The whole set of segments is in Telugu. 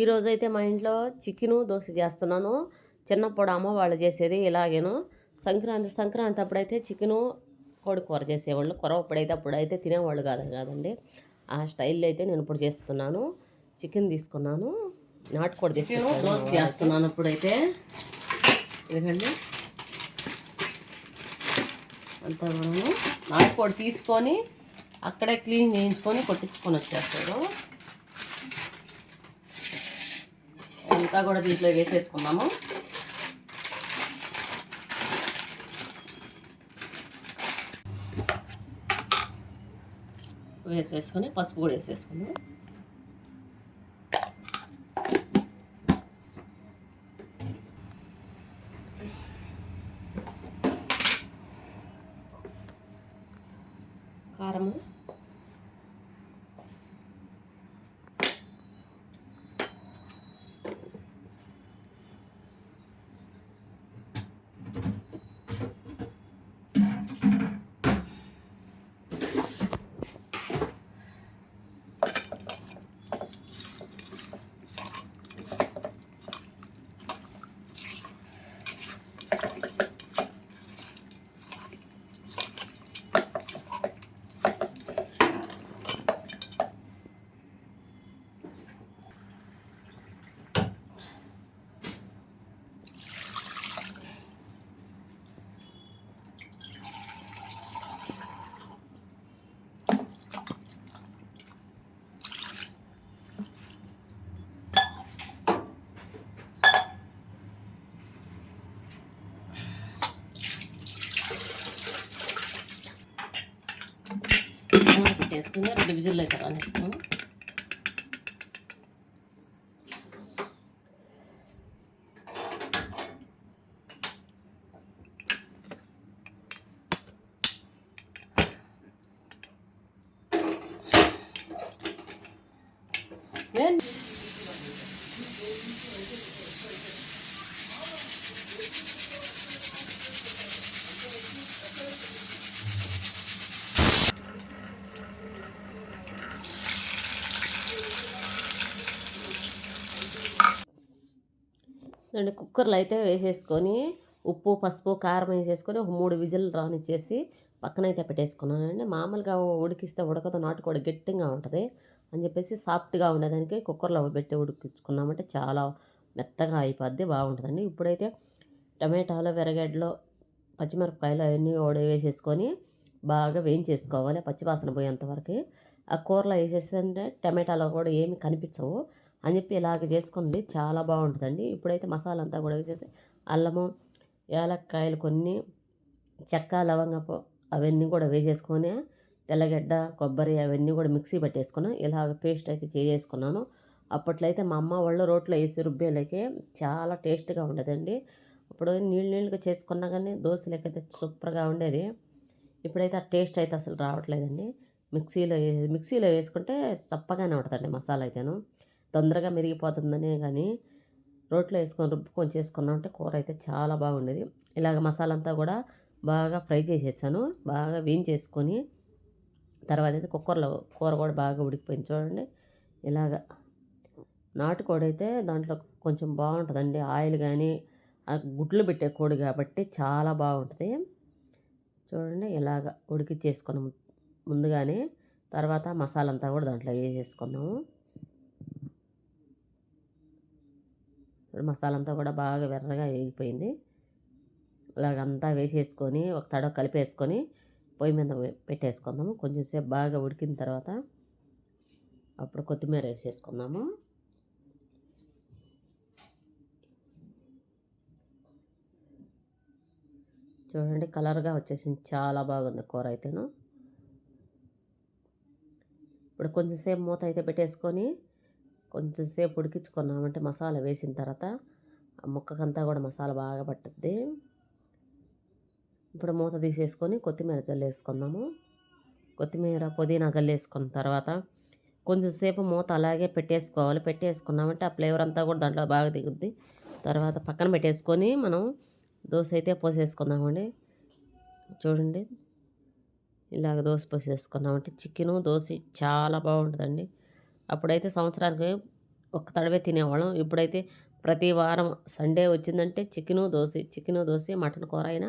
ఈరోజు అయితే మా ఇంట్లో చికెను దోశ చేస్తున్నాను. చిన్నప్పుడు అమ్మ వాళ్ళు చేసేది ఇలాగేను. సంక్రాంతి సంక్రాంతి అప్పుడైతే చికెను కోడి కూర చేసేవాళ్ళు. కొరవప్పుడైతే అప్పుడైతే తినేవాళ్ళు కాదు కాదండి. ఆ స్టైల్లో అయితే నేను ఇప్పుడు చేస్తున్నాను. చికెన్ తీసుకున్నాను. నాటుకోడి తీసుకున్నాను. దోశ చేస్తున్నాను ఇప్పుడైతే. ఇదండి అంతా మనము నాటుకోడి తీసుకొని అక్కడే క్లీన్ చేయించుకొని కొట్టించుకొని వచ్చేస్తాడు. అంతా కూడా దీంట్లో వేసేసుకున్నాము వేసేసుకొని పసుపు కూడా వేసేసుకున్నాము చేసుకుని రెండు విజిల్ అయితే రానిస్తాము నేను రెండు కుక్కర్లు అయితే వేసేసుకొని ఉప్పు పసుపు కారం వేసేసుకొని ఒక మూడు విజిల్ రానిచ్చేసి పక్కన అయితే పెట్టేసుకున్నానండి. మామూలుగా ఉడికిస్తే ఉడకదు నాటుకోడి గట్టిగా ఉంటుంది అని చెప్పేసి సాఫ్ట్గా ఉండేదానికి కుక్కర్లో పెట్టి ఉడికించుకున్నామంటే చాలా మెత్తగా అయిపోద్ది బాగుంటుందండి. ఇప్పుడైతే టమాటాలు వెరగడ్డలు పచ్చిమిరపకాయలు అవన్నీ ఓడి వేసేసుకొని బాగా వేయించేసుకోవాలి పచ్చివాసన పోయేంతవరకు ఆ కూరలో వేసేస్తే టమాటాలు కూడా ఏమి కనిపించవు. అని చెప్పి ఇలాగ చేసుకుంది. చాలా బాగుంటుందండి. ఇప్పుడైతే మసాలా అంతా కూడా వేసేసి అల్లము యాలక్కాయలు కొన్ని చెక్క లవంగపు అవన్నీ కూడా వేసేసుకొని తెల్లగడ్డ కొబ్బరి అవన్నీ కూడా మిక్సీ పట్టేసుకున్నాను ఇలాగ పేస్ట్ అయితే చేసేసుకున్నాను. అప్పట్లో అయితే మా అమ్మ వాళ్ళు రోట్లో వేసి రుబ్బేలకి చాలా టేస్ట్గా ఉండేదండి. అప్పుడు నీళ్ళు నీళ్ళుగా చేసుకున్నా కానీ దోశలకి అయితే సూపర్గా ఉండేది. ఇప్పుడైతే ఆ టేస్ట్ అయితే అసలు రావట్లేదండి. మిక్సీలో మిక్సీలో వేసుకుంటే చప్పగానే ఉంటుందండి మసాలా అయితేను. తొందరగా మెరిగిపోతుందనే కానీ రోట్లో వేసుకొని రుబ్బుకొని చేసుకున్నామంటే కూర అయితే చాలా బాగుండేది. ఇలాగ మసాలా అంతా కూడా బాగా ఫ్రై చేసేసాను. బాగా వేయించేసుకొని తర్వాత అయితే కుక్కర్లో కూర కూడా బాగా ఉడికిపోయింది చూడండి. ఇలాగ నాటుకోడి అయితే దాంట్లో కొంచెం బాగుంటుందండి. ఆయిల్ కానీ గుడ్లు పెట్టే కోడి కాబట్టి చాలా బాగుంటుంది. చూడండి ఇలాగ చేసుకున్నాము ముందుగానే తర్వాత మసాలా అంతా కూడా దాంట్లో వేసేసుకుందాము. వేసేసుకున్నాము మసాలా అంతా కూడా బాగా వెర్రగా వేగిపోయింది. ఇలాగంతా వేసేసుకొని ఒక తడవ కలిపేసుకొని పొయ్యి మీద పెట్టేసుకుందాము. కొంచెం సేపు బాగా ఉడికిన తర్వాత అప్పుడు కొత్తిమీర వేసేసుకుందాము. చూడండి కలర్గా వచ్చేసింది. చాలా బాగుంది కూర అయితేను. ఇప్పుడు కొంచెంసేపు మూత అయితే పెట్టేసుకొని కొంచెం సేపు ఉడికించుకున్నామంటే మసాలా వేసిన తర్వాత ఆ ముక్కకంతా కూడా మసాలా బాగా పట్టుద్ది. ఇప్పుడు మూత తీసేసుకొని కొత్తిమీర జల్లేసుకుందాము. కొత్తిమీర పుదీనా జల్లేసుకున్న తర్వాత కొంచెం సేపు మూత అలాగే పెట్టేసుకోవాలి. పెట్టేసుకున్నామంటే ఆ ఫ్లేవర్ అంతా కూడా దాంట్లో బాగా దిగుద్ది. తర్వాత పక్కన పెట్టేసుకొని మనం దోశ అయితే పోసేసుకుందామండి. చూడండి. ఇలాగ దోశ పోసేసుకున్నామంటే చికెను దోశ చాలా బాగుంటుందండి. అప్పుడైతే సంవత్సరానికి ఒక్క తడవే తినేవాళ్ళం. ఇప్పుడైతే ప్రతి వారం సండే వచ్చిందంటే chicken dosa chicken dosa mutton కూర అయినా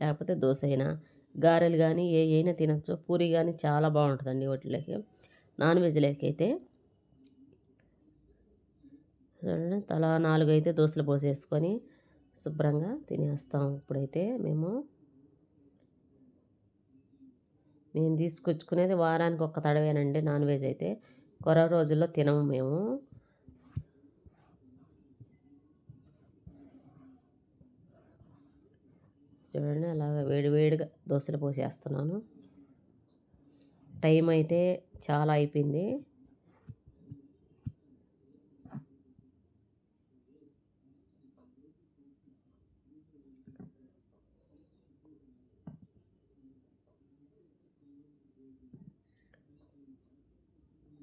లేకపోతే దోశ అయినా గారెలు కానీ ఏ అయినా తినచ్చు. పూరి కానీ చాలా బాగుంటుందండి వాటిలోకి నాన్ వెజ్లోకి అయితే తలా నాలుగు అయితే దోశలు పోసేసుకొని శుభ్రంగా తినేస్తాం. ఇప్పుడైతే మేము నేను తీసుకొచ్చుకునేది వారానికి ఒక్క తడవేనండి నాన్ వెజ్ అయితే. కొర రోజుల్లో తినము మేము. చూడండి అలాగ వేడివేడిగా దోశలు పోసేస్తున్నాను. టైం అయితే చాలా అయిపోయింది.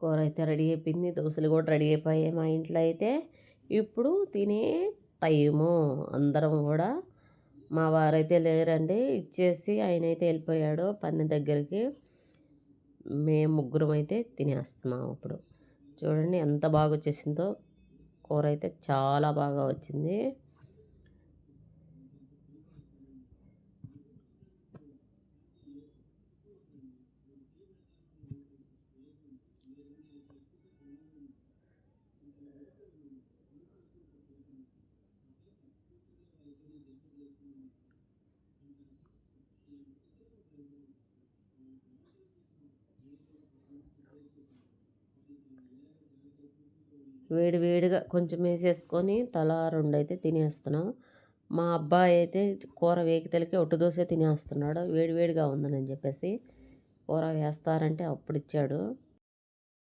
కూర అయితే రెడీ అయిపోయింది దోశలు కూడా రెడీ అయిపోయాయి మా ఇంట్లో అయితే. ఇప్పుడు తినే టైము. అందరం కూడా మా వారైతే లేరండి ఇచ్చేసి ఆయన అయితే వెళ్ళిపోయాడు పని దగ్గరికి. మేము ముగ్గురం అయితే తినేస్తున్నాం ఇప్పుడు. చూడండి ఎంత బాగా వచ్చేసిందో కూర అయితే చాలా బాగా వచ్చింది. వేడి వేడిగా కొంచెం వేసేసుకొని తల రెండు అయితే తినేస్తున్నాం. మా అబ్బాయి అయితే కూర వేగితలకి ఒట్టు దోశ తినేస్తున్నాడు. వేడివేడిగా ఉందని చెప్పేసి కూర వేస్తారంటే అప్పుడు ఇచ్చాడు.